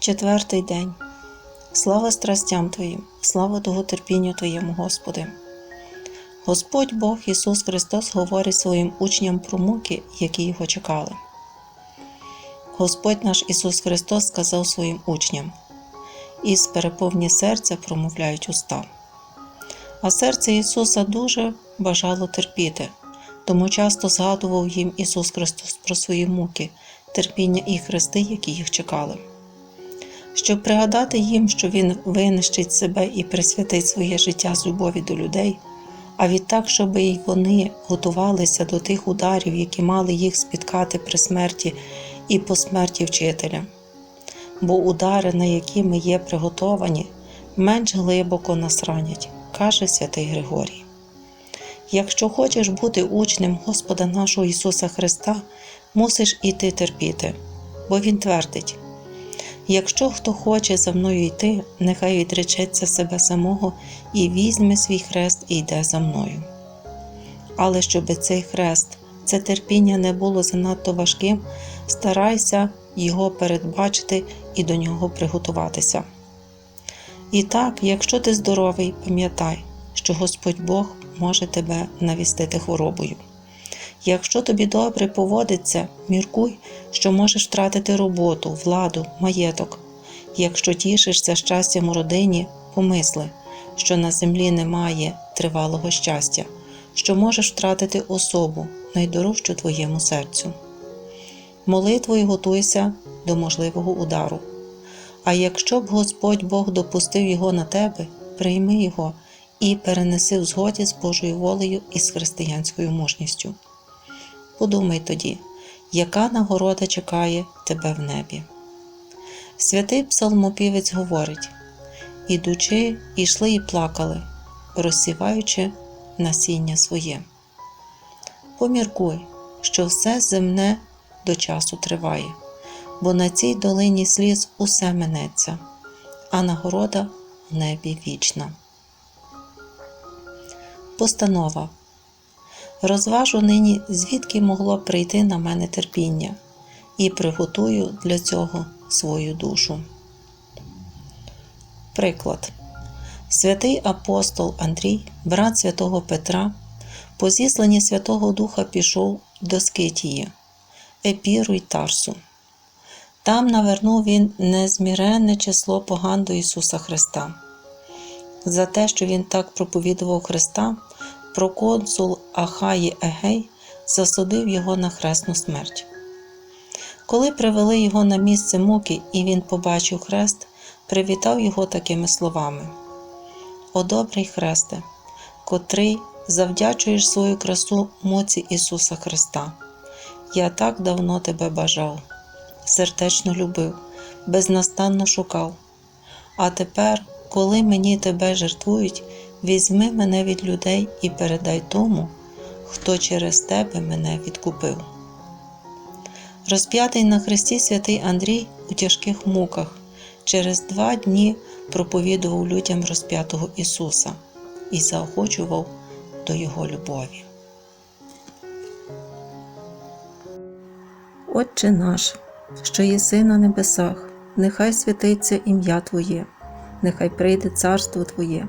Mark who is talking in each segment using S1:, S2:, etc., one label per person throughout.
S1: четвертий день. Слава страстям Твоїм, слава довготерпінню Твоєму, Господи. Господь Бог Ісус Христос говорить своїм учням про муки, які його чекали. Господь наш Ісус Христос сказав своїм учням: із переповні серця промовляють уста. А серце Ісуса дуже бажало терпіти, тому часто згадував їм Ісус Христос про свої муки, терпіння і хрести, які їх чекали. Щоб пригадати їм, що Він винищить себе і присвятить своє життя з любові до людей, а відтак, щоб і вони готувалися до тих ударів, які мали їх спіткати при смерті і по смерті вчителя. Бо удари, на які ми є приготовані, менш глибоко нас ранять, каже святий Григорій. Якщо хочеш бути учнем Господа нашого Ісуса Христа, мусиш іти терпіти, бо Він твердить: якщо хто хоче за мною йти, нехай відречеться себе самого і візьме свій хрест і йде за мною. Але щоб цей хрест, це терпіння не було занадто важким, старайся його передбачити і до нього приготуватися. І так, якщо ти здоровий, пам'ятай, що Господь Бог може тебе навістити хворобою. Якщо тобі добре поводиться, міркуй, що можеш втратити роботу, владу, маєток. Якщо тішишся щастям у родині, помисли, що на землі немає тривалого щастя, що можеш втратити особу, найдорожчу твоєму серцю. Молитвою готуйся до можливого удару. А якщо б Господь Бог допустив його на тебе, прийми його і перенеси в згоді з Божою волею і з християнською мужністю. Подумай тоді, яка нагорода чекає тебе в небі. Святий псалмопівець говорить ідучи, йшли і плакали, розсіваючи насіння своє. Поміркуй, що все земне до часу триває, бо на цій долині сліз усе минеться, а нагорода в небі вічна. Постанова Розважу нині, звідки могло прийти на мене терпіння, і приготую для цього свою душу. Приклад. Святий апостол Андрій, брат святого Петра, по зісланні Святого Духа пішов до Скитії, Епіру й Тарсу. Там навернув він незміренне число поган до Ісуса Христа. За те, що він так проповідував Христа, проконсул Ахаї Егей засудив його на хресну смерть. Коли привели його на місце муки і він побачив хрест, привітав його такими словами: О добрий хресте, котрий завдячуєш свою красу моці Ісуса Христа. Я так давно тебе бажав, сердечно любив, безнастанно шукав. А тепер, коли мені тебе жертвують, візьми мене від людей і передай тому, хто через тебе мене відкупив. Розп'ятий на хресті святий Андрій у тяжких муках через два дні проповідував людям розп'ятого Ісуса і заохочував до Його любові. Отче наш, що єси на небесах, нехай святиться ім'я Твоє, нехай прийде царство Твоє,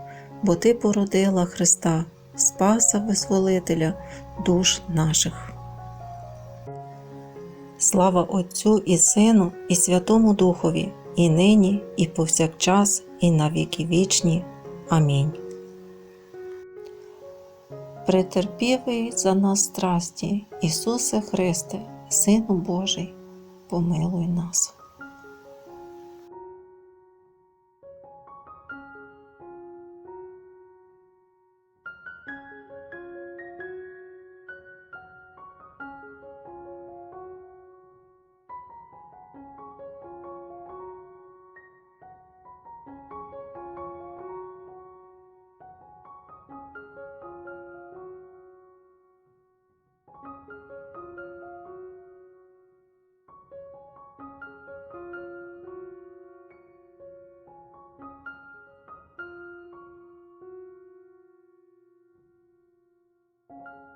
S1: бо Ти породила Христа, Спаса Визволителя душ наших. Слава Отцю і Сину, і Святому Духові, і нині, і повсякчас, і на віки вічні. Амінь. Претерпівий за нас страсті, Ісусе Христе, Сину Божий, помилуй нас. you